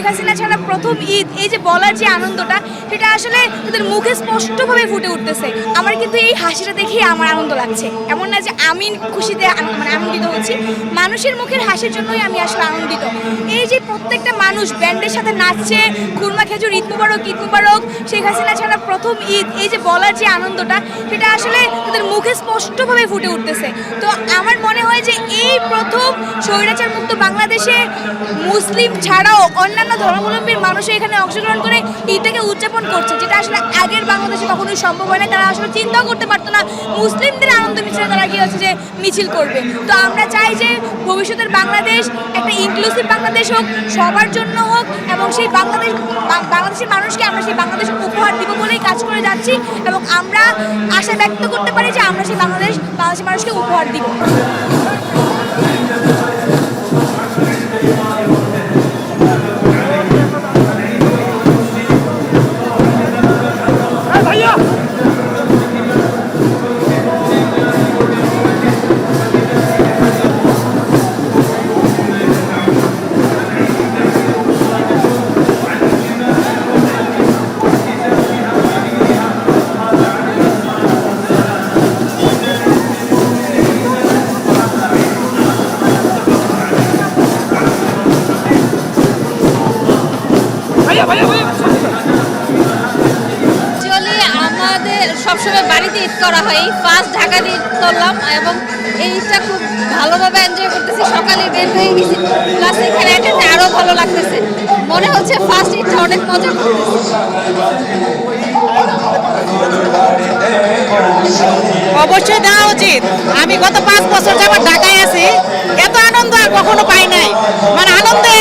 শেখ হাসিনা ছাড়া প্রথম ঈদ, এই যে বলার যে আনন্দটা, সেটা আসলে তাদের মুখে স্পষ্টভাবে ফুটে উঠতেছে। আমার কিন্তু এই হাসিটা দেখেই আমার আনন্দ লাগছে। এমন না যে আমি খুশিতে মানে আনন্দিত হচ্ছি। মানুষের মুখের হাসির জন্যই আমি আসলে আনন্দিত। এই যে প্রত্যেকটা মানুষ ব্যান্ডের সাথে নাচছে, খুরমা খেজুর, ঈদ মুবারক ঈদ মুবারক, শেখ হাসিনা ছাড়া প্রথম ঈদ, এই যে বলার যে আনন্দটা, সেটা আসলে তাদের মুখে স্পষ্টভাবে ফুটে উঠতেছে। তো আমার মনে হয় যে এই প্রথম স্বৈরাচার মুক্ত বাংলাদেশে মুসলিম ছাড়াও অন্যান্য ধর্মাবলম্বীর মানুষ এখানে অংশগ্রহণ করে ঈদটাকে উদযাপন করছে, যেটা আসলে আগের বাংলাদেশে কখনোই সম্ভব হয় না। তারা আসলে চিন্তাও করতে পারতো না, মুসলিমদের আনন্দ মিছিলে তারা গিয়ে হচ্ছে যে মিছিল করবে। তো আমরা চাই যে ভবিষ্যতের বাংলাদেশ একটা ইনক্লুসিভ বাংলাদেশ হোক, সবার জন্য হোক, এবং সেই বাংলাদেশ বাংলাদেশের মানুষকে আমরা সেই বাংলাদেশ উপহার দিব বলেই কাজ করে যাচ্ছি, এবং আমরা আশা ব্যক্ত করতে পারি যে আমরা সেই বাংলাদেশ, বাংলাদেশের মানুষকে উপহার দিব। অ্যাকচুয়ালি আমাদের সবসময় বাড়িতে ঈদ করা হয়। ফার্স্ট ঢাকাতে ঈদ করলাম এবং এই ঈদটা খুব ভালোভাবে এনজয় করতেছি। সকালে বের হয়ে গেছি। প্লাস এখানে অ্যাটেন্ডে আরও ভালো লাগতেছে। মনে হচ্ছে ফার্স্ট ঈদটা অনেক মজা অবশ্যই দেওয়া উচিত। আমি গত পাঁচ বছর যাবার ঢাকায় আছি। এত আনন্দ আর কখনো পাই নাই। মানে আনন্দে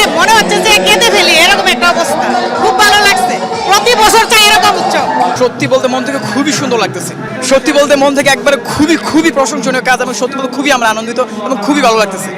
সত্যি বলতে মন থেকে খুবই সুন্দর লাগতেছে। সত্যি বলতে মন থেকে একবারে খুবই খুবই প্রশংসনীয় কাজ এবং সত্যি বলতে খুবই আমরা আনন্দিত এবং খুবই ভালো লাগতেছে।